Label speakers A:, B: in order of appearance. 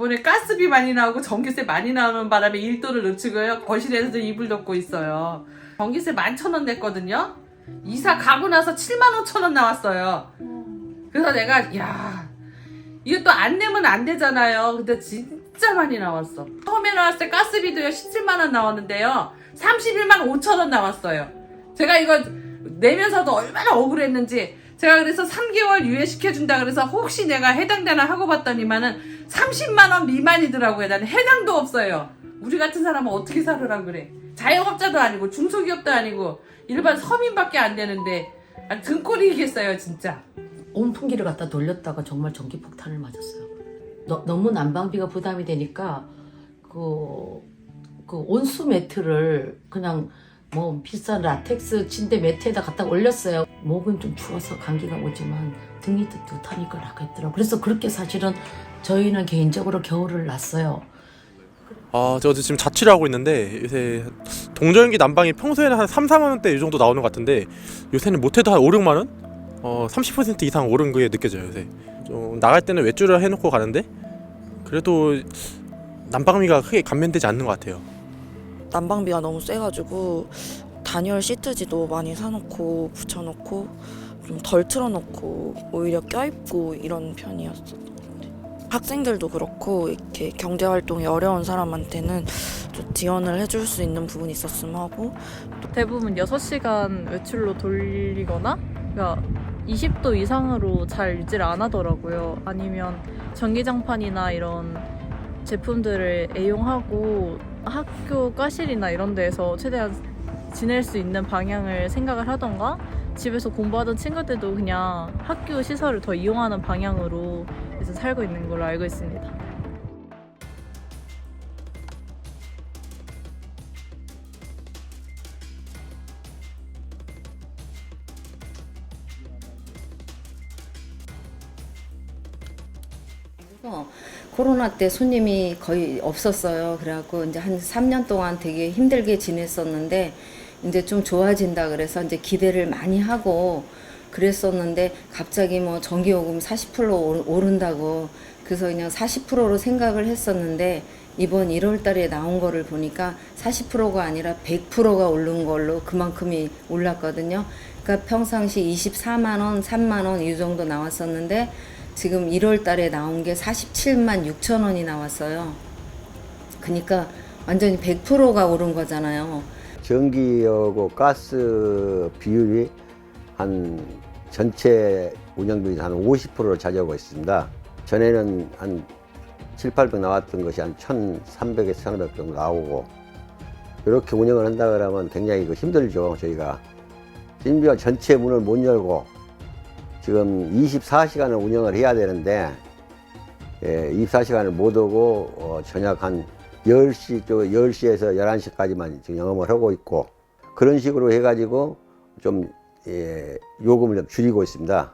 A: 이번에 가스비 많이 나오고 전기세 많이 나오는 바람에 일도를 늦추고요. 거실에서 이불 덮고 있어요. 전기세 11,000원 냈거든요. 이사 가고 나서 7만 5천 원 나왔어요. 그래서 내가 야 이거 또 안 내면 안 되잖아요. 근데 진짜 많이 나왔어. 처음에 나왔을 때 가스비도요 17만 원 나왔는데요. 31만 5천 원 나왔어요. 제가 이거 내면서도 얼마나 억울했는지 제가 그래서 3개월 유예시켜준다 그래서 혹시 내가 해당되나 하고 봤더니만은 30만 원 미만이더라고요. 나는 해당도 없어요. 우리 같은 사람은 어떻게 살으라 그래? 자영업자도 아니고 중소기업도 아니고 일반 서민밖에 안 되는데 아, 등골이겠어요 진짜.
B: 온풍기를 갖다 돌렸다가 정말 전기 폭탄을 맞았어요. 너, 너무 난방비가 부담이 되니까 그, 그 온수 매트를 그냥 뭐 비싼 라텍스 침대 매트에다 갖다 올렸어요. 목은 좀 추워서 감기가 오지만 등이 뜨뜻하니까 나겠더라고. 그래서 그렇게 사실은 저희는 개인적으로 겨울을 났어요.
C: 아, 저 지금 자취를 하고 있는데 요새 동전기 난방이 평소에는 한 3, 4만 원대 이 정도 나오는 것 같은데 요새는 못해도 한 5, 6만 원? 어, 30% 이상 오른 게 느껴져요, 요새. 좀 나갈 때는 외주를 해놓고 가는데 그래도 난방비가 크게 감면되지 않는 것 같아요.
D: 난방비가 너무 세가지고 단열 시트지도 많이 사놓고 붙여놓고 좀 덜 틀어놓고 오히려 껴입고 이런 같아요. 학생들도 그렇고 이렇게 경제 활동이 어려운 사람한테는 좀 지원을 해줄 수 있는 부분이 있었으면 하고
E: 대부분 6시간 외출로 돌리거나 그러니까 20도 이상으로 잘 유지를 안 하더라고요. 아니면 전기장판이나 이런 제품들을 애용하고 학교 과실이나 이런 데에서 최대한 지낼 수 있는 방향을 생각을 하던가 집에서 공부하던 친구들도 그냥 학교 시설을 더 이용하는 방향으로 해서 살고 있는 걸로 알고 있습니다.
F: 코로나 때 손님이 거의 없었어요. 그래갖고 이제 한 3년 동안 되게 힘들게 지냈었는데 이제 좀 좋아진다 그래서 이제 기대를 많이 하고 그랬었는데 갑자기 뭐 전기요금 40% 오- 오른다고 그래서 그냥 40%로 생각을 했었는데 이번 1월 달에 나온 거를 보니까 40%가 아니라 100%가 오른 걸로 그만큼이 올랐거든요. 그러니까 평상시 24만 원, 3만 원 이 정도 나왔었는데 지금 1월 달에 나온 게 47만 6천 원이 나왔어요. 그러니까 완전히 100%가 오른 거잖아요.
G: 전기하고 가스 비율이 한 전체 운영비의 한 50%를 차지하고 있습니다. 전에는 한 7, 800 나왔던 것이 한 1,300에서 1,500 정도 나오고 이렇게 운영을 한다 그러면 굉장히 그 힘들죠 저희가 심지어 전체 문을 못 열고 지금 24시간을 운영을 해야 되는데 예, 24시간을 못 오고 어, 저녁 한 10시 쪽 10시에서 11시까지만 지금 영업을 하고 있고 그런 식으로 해가지고 좀 예, 요금을 좀 줄이고 있습니다.